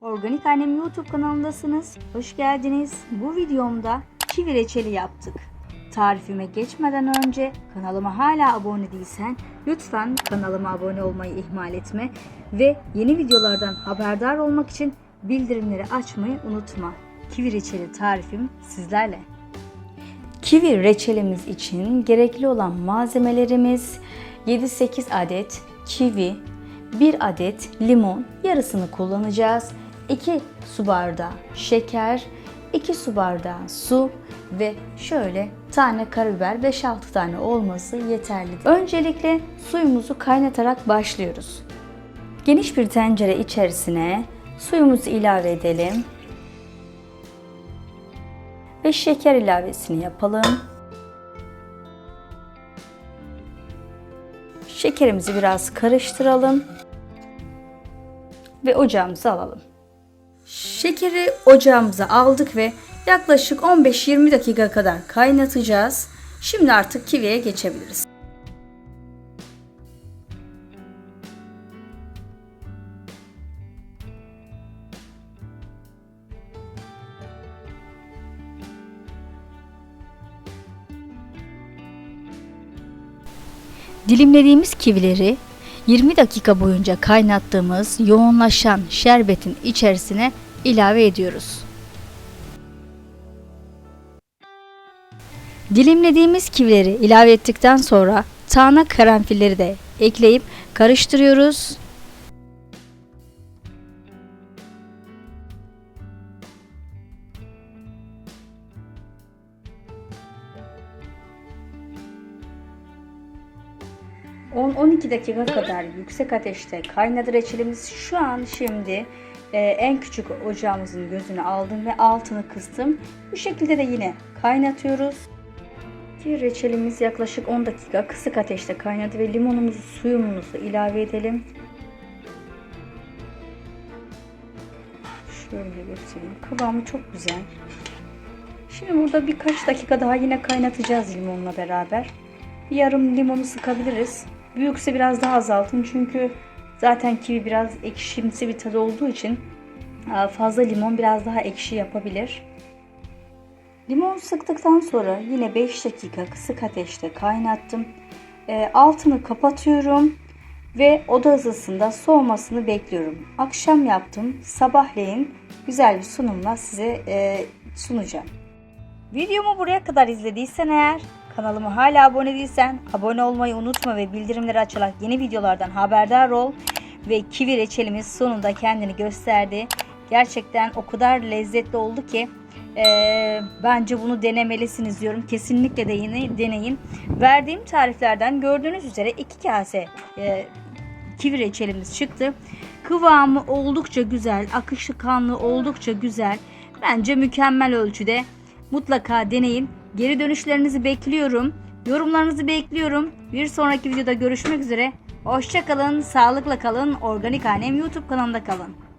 Organik Annem YouTube kanalındasınız. Hoş geldiniz. Bu videomda kivi reçeli yaptık. Tarifime geçmeden önce kanalıma hala abone değilsen lütfen kanalıma abone olmayı ihmal etme ve yeni videolardan haberdar olmak için bildirimleri açmayı unutma. Kivi reçeli tarifim sizlerle. Kivi reçelimiz için gerekli olan malzemelerimiz 7-8 adet kivi, 1 adet limon yarısını kullanacağız. 2 su bardağı şeker, 2 su bardağı su ve şöyle tane karabiber 5-6 tane olması yeterli. Öncelikle suyumuzu kaynatarak başlıyoruz. Geniş bir tencere içerisine suyumuzu ilave edelim ve şeker ilavesini yapalım. Şekerimizi biraz karıştıralım ve ocağımıza alalım. Şekeri ocağımıza aldık ve yaklaşık 15-20 dakika kadar kaynatacağız. Şimdi artık kiviye geçebiliriz. Dilimlediğimiz kivileri 20 dakika boyunca kaynattığımız yoğunlaşan şerbetin içerisine ilave ediyoruz. Dilimlediğimiz kivileri ilave ettikten sonra tane karanfilleri de ekleyip karıştırıyoruz. ...10-12 dakika kadar yüksek ateşte kaynadı reçelimiz. Şu an şimdi e, en küçük ocağımızın gözünü aldım ve altını kıstım. Bu şekilde de yine kaynatıyoruz. Ki reçelimiz yaklaşık 10 dakika kısık ateşte kaynadı ve limonumuzu suyumuzu ilave edelim. Şöyle göstereyim. Kıvamı çok güzel. Şimdi burada birkaç dakika daha yine kaynatacağız limonla beraber. Yarım limonu sıkabiliriz. Büyükse biraz daha azaltın çünkü zaten kivi biraz ekşimsi bir tadı olduğu için e, fazla limon biraz daha ekşi yapabilir. Limon sıktıktan sonra yine 5 dakika kısık ateşte kaynattım. E, altını kapatıyorum ve oda ısısında soğumasını bekliyorum. Akşam yaptım. Sabahleyin güzel bir sunumla size e, sunacağım. Videomu buraya kadar izlediysen eğer kanalıma hala abone değilsen abone olmayı unutma ve bildirimleri açarak yeni videolardan haberdar ol. Ve kivi reçelimiz sonunda kendini gösterdi. Gerçekten o kadar lezzetli oldu ki e, bence bunu denemelisiniz diyorum. Kesinlikle de yine deneyin. Verdiğim tariflerden gördüğünüz üzere iki kase e, kivi reçelimiz çıktı. Kıvamı oldukça güzel, akışkanlı oldukça güzel. Bence mükemmel ölçüde. Mutlaka deneyin. Geri dönüşlerinizi bekliyorum. Yorumlarınızı bekliyorum. Bir sonraki videoda görüşmek üzere. Hoşçakalın, sağlıkla kalın. Organik Annem YouTube kanalında kalın.